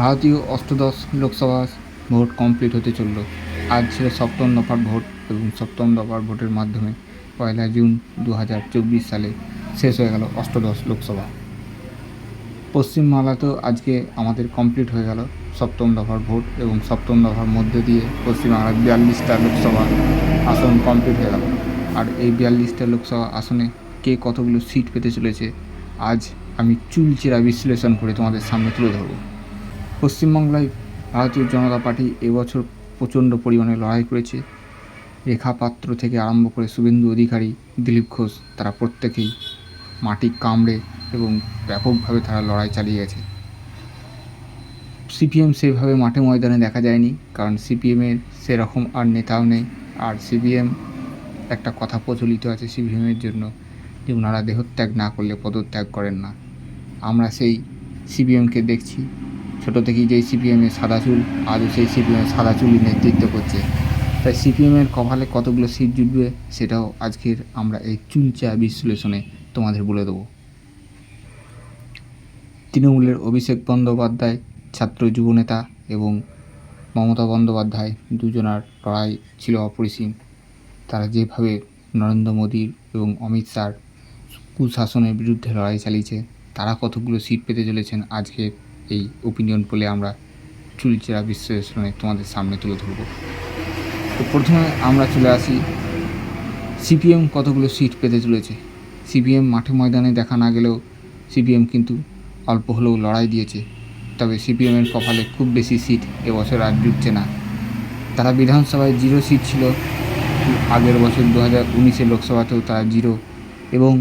ভারতীয় অষ্টদশ Lok Sabha vote complete হতে চলল। আজ ছিল সপ্তম দফার ভোট এবং সপ্তম দফার ভোটের মাধ্যমে পয়লা জুন দু হাজার চব্বিশ সালে শেষ হয়ে গেল অষ্টদশ লোকসভা। পশ্চিমবাংলাতেও আজকে আমাদের কমপ্লিট হয়ে গেল সপ্তম দফার ভোট এবং সপ্তম দফার মধ্যে দিয়ে পশ্চিমবাংলার বিয়াল্লিশটা লোকসভা আসন কমপ্লিট হয়ে গেল। আর এই বিয়াল্লিশটা লোকসভা আসনে কে কতগুলো সিট পেতে চলেছে, আজ আমি চুলচেরা বিশ্লেষণ করে তোমাদের সামনে তুলে ধরবো। পশ্চিমবাংলায় ভারতীয় জনতা পার্টি এবছর প্রচণ্ড পরিমাণে লড়াই করেছে। রেখা পাত্র থেকে আরম্ভ করে শুভেন্দু অধিকারী, দিলীপ ঘোষ, তারা প্রত্যেকেই মাটি কামড়ে এবং ব্যাপকভাবে তারা লড়াই চালিয়ে গেছে। সিপিএম সেভাবে মাঠে ময়দানে দেখা যায়নি, কারণ সিপিএমের সেরকম আর নেতাও নেই। আর সিপিএম একটা কথা প্রচলিত আছে সিপিএমের জন্য, যে ওনারা দেহত্যাগ না করলে পদত্যাগ করেন না। আমরা সেই সিপিএমকে দেখছি। ছোটো থেকেই যেই সিপিএমের সাদা চুল, আজও সেই সিপিএমের সাদা চুলই নেতৃত্ব করছে। তাই সিপিএমের কপালে কতগুলো সিট জুটবে, সেটাও আজকের আমরা এই চুলচা বিশ্লেষণে তোমাদের বলে দেবো। তৃণমূলের অভিষেক বন্দ্যোপাধ্যায় ছাত্র যুবনেতা এবং মমতা বন্দ্যোপাধ্যায় দুজনার লড়াই ছিল অপরিসীম। তারা যেভাবে নরেন্দ্র মোদীর এবং অমিত শাহর কুশাসনের বিরুদ্ধে লড়াই চালিয়েছে, তারা কতগুলো সিট পেতে চলেছেন আজকে এই ওপিনিয়ন পোলে আমরা চুলচেরা বিশ্লেষণে তোমাদের সামনে তুলে ধরব। তো প্রথমে আমরা চলে আসি সিপিএম কতগুলো সিট পেতে চলেছে? সিপিএম মাঠে ময়দানে দেখা না গেলেও সিপিএম কিন্তু অল্প হলেও লড়াই দিয়েছে। তবে সিপিএমের কপালে খুব বেশি সিট এবছর আর জুটছে না। তারা বিধানসভায় জিরো সিট ছিল আগের বছর দু হাজার উনিশের লোকসভাতেও তারা জিরো এবং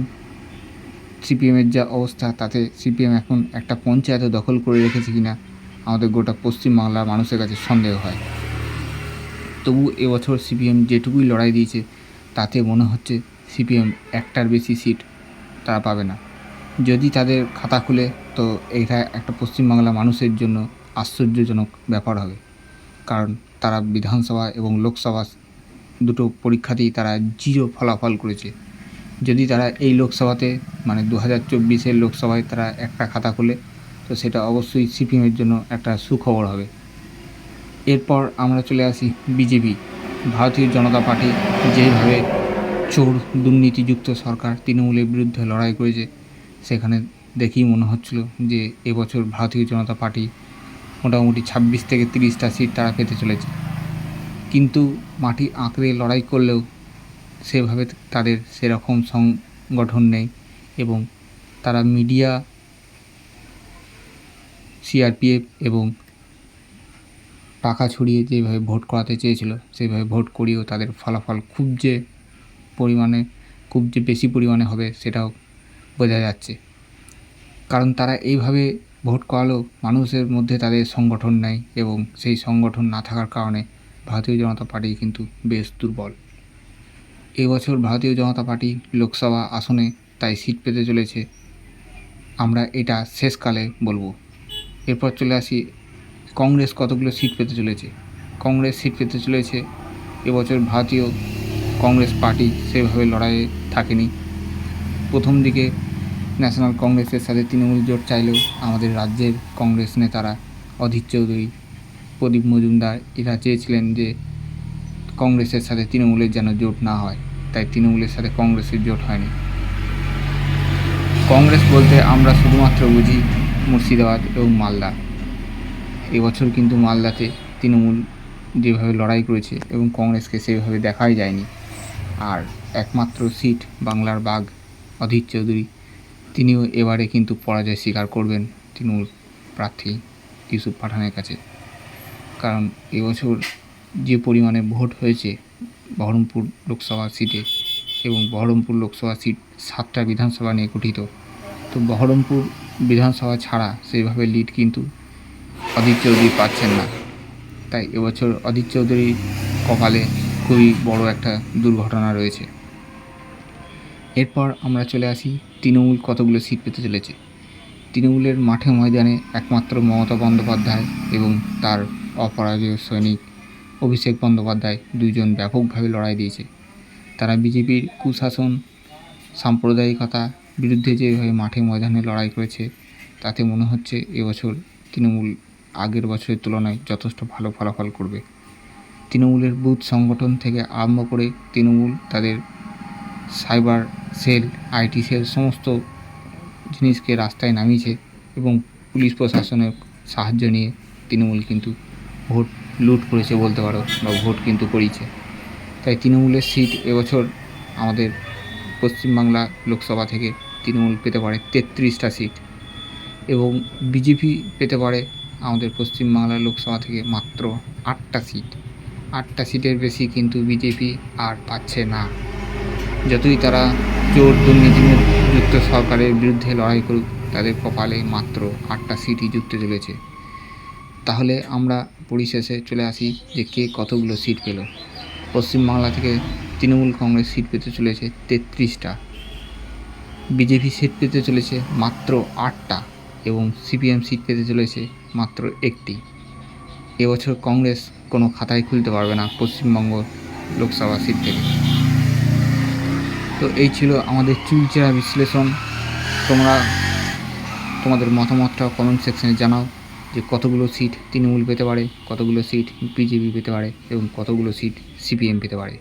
সিপিএমের যা অবস্থা, তাতে সিপিএম এখন একটা পঞ্চায়েত দখল করে রেখেছে কিনা, আমাদের গোটা পশ্চিমবাংলার মানুষের কাছে সন্দেহ হয়। তবু এবছর সিপিএম যেটুকুই লড়াই দিয়েছে, তাতে মনে হচ্ছে সিপিএম একটার বেশি সিট তারা পাবে না। যদি তাদের খাতা খুলে, তো এটা একটা পশ্চিমবাংলা মানুষের জন্য আশ্চর্যজনক ব্যাপার হবে। কারণ তারা বিধানসভা এবং লোকসভা দুটো পরীক্ষাতেই তারা জিরো ফলাফল করেছে। যদি তারা এই লোকসভাতে মানে দু হাজার চব্বিশের লোকসভায় তারা একটা খাতা খোলে, তো সেটা অবশ্যই সিপিএমের জন্য একটা সুখবর হবে। এরপর আমরা চলে আসি বিজেপি। ভারতীয় জনতা পার্টি যেভাবে চোর দুর্নীতিযুক্ত সরকার তৃণমূলের বিরুদ্ধে লড়াই করেছে, সেখানে দেখেই মনে হচ্ছিল যে এবছর ভারতীয় জনতা পার্টি মোটামুটি ছাব্বিশ থেকে তিরিশটা সিট তারা পেতে চলেছে। কিন্তু মাটি আঁকড়ে লড়াই করলেও সেভাবে তাদের সেরকম সংগঠন নেই এবং তারা মিডিয়া, সিআরপিএফ এবং টাকা ছড়িয়ে যেভাবে ভোট করাতে চেয়েছিল সেইভাবে ভোট করিয়েও তাদের ফলাফল খুব যে পরিমাণে, খুব যে বেশি পরিমাণে হবে সেটাও বোঝা যাচ্ছে। কারণ তারা এইভাবে ভোট করালেও মানুষের মধ্যে তাদের সংগঠন নেই এবং সেই সংগঠন না থাকার কারণে ভারতীয় জনতা পার্টি কিন্তু বেশ দুর্বল। এবছর ভারতীয় জনতা পার্টি লোকসভা আসনে তাই সিট পেতে চলেছে। আমরা এটা শেষকালে বলব। এরপর চলে আসি, কংগ্রেস কতগুলো সিট পেতে চলেছে? কংগ্রেস সিট পেতে চলেছে, এবছর ভারতীয় কংগ্রেস পার্টি সেভাবে লড়াইয়ে থাকেনি। প্রথম দিকে ন্যাশনাল কংগ্রেসের সাথে তৃণমূল জোট চাইলেও আমাদের রাজ্যের কংগ্রেস নেতারা অধীর চৌধুরী, প্রদীপ মজুমদার, এরা চেয়েছিলেন যে কংগ্রেসের সাথে তৃণমূলের যেন জোট না হয়। তাই তৃণমূলের সাথে কংগ্রেসের জোট হয়নি। কংগ্রেস বলতে আমরা শুধুমাত্র বুঝি মুর্শিদাবাদ এবং মালদা। এবছর কিন্তু মালদাতে তৃণমূল যেভাবে লড়াই করেছে এবং কংগ্রেসকে সেভাবে দেখাই যায়নি। আর একমাত্র সিট বাংলার বাঘ অধীর চৌধুরী, তিনিও এবারে কিন্তু পরাজয় স্বীকার করবেন তৃণমূল প্রার্থী ইউসুফ পাঠানের কাছে। কারণ এবছর যে পরিমাণে ভোট হয়েছে বহরমপুর লোকসভা সিটে এবং বহরমপুর লোকসভা সিট সাতটা বিধানসভা নিয়ে গঠিত। তো বহরমপুর বিধানসভা ছাড়া সেইভাবে লিড কিন্তু অধীর চৌধুরী পাচ্ছেন না। তাই এবছর অধীর চৌধুরীর কপালে খুবই বড় একটা দুর্ঘটনা রয়েছে। এরপর আমরা চলে আসি তৃণমূল কতগুলো সিট পেতে চলেছে। তৃণমূলের মাঠে ময়দানে একমাত্র মমতা বন্দ্যোপাধ্যায় এবং তার অপরাজয় সৈনিক অভিষেক বন্দ্যোপাধ্যায় দুইজন ব্যাপকভাবে লড়াই দিয়েছে। তারা বিজেপির কুশাসন, সাম্প্রদায়িকতা বিরুদ্ধে যেভাবে মাঠে ময়দানে লড়াই করেছে, তাতে মনে হচ্ছে এবছর তৃণমূল আগের বছরের তুলনায় যথেষ্ট ভালো ফলাফল করবে। তৃণমূলের বুথ সংগঠন থেকে আরম্ভ করে তৃণমূল, তাদের সাইবার সেল, আইটি সেল সমস্ত জিনিসকে রাস্তায় নামিয়েছে এবং পুলিশ প্রশাসনের সাহায্য নিয়ে তৃণমূল কিন্তু ভোট লুট করেছে বলতে পারো বা ভোট কিন্তু করিয়েছে। তাই তৃণমূলের সিট এবছর আমাদের পশ্চিমবাংলা লোকসভা থেকে তৃণমূল পেতে পারে তেত্রিশটা সিট এবং বিজেপি পেতে পারে আমাদের পশ্চিমবাংলা লোকসভা থেকে মাত্র আটটা সিট। আটটা সিটের বেশি কিন্তু বিজেপি আর পাচ্ছে না। যতই তারা চোর দুর্নীতিযুক্ত সরকারের বিরুদ্ধে লড়াই করুক, তাদের কপালে মাত্র আটটা সিটই যুক্ত চলেছে। তাহলে আমরা পরিশেষে চলে আসি যে কে কতগুলো সিট পেল। পশ্চিমবাংলা থেকে তৃণমূল কংগ্রেস সিট পেতে চলেছে তেত্রিশটা। বিজেপি সিট পেতে চলেছে মাত্র আটটা এবং সিপিএম সিট পেতে চলেছে মাত্র একটি। এবছর কংগ্রেস কোনো খাতায় খুলতে পারবে না পশ্চিমবঙ্গ লোকসভা সিট থেকে। তো এই ছিল আমাদের চুলচেরা বিশ্লেষণ। তোমরা তোমাদের মতামতটা কমেন্ট সেকশনে জানাও। যে কতগুলো সিট তৃণমূল পেতে পারে, কতগুলো সিট বিজেপি পেতে পারে এবং কতগুলো সিট সিপিএম পেতে পারে।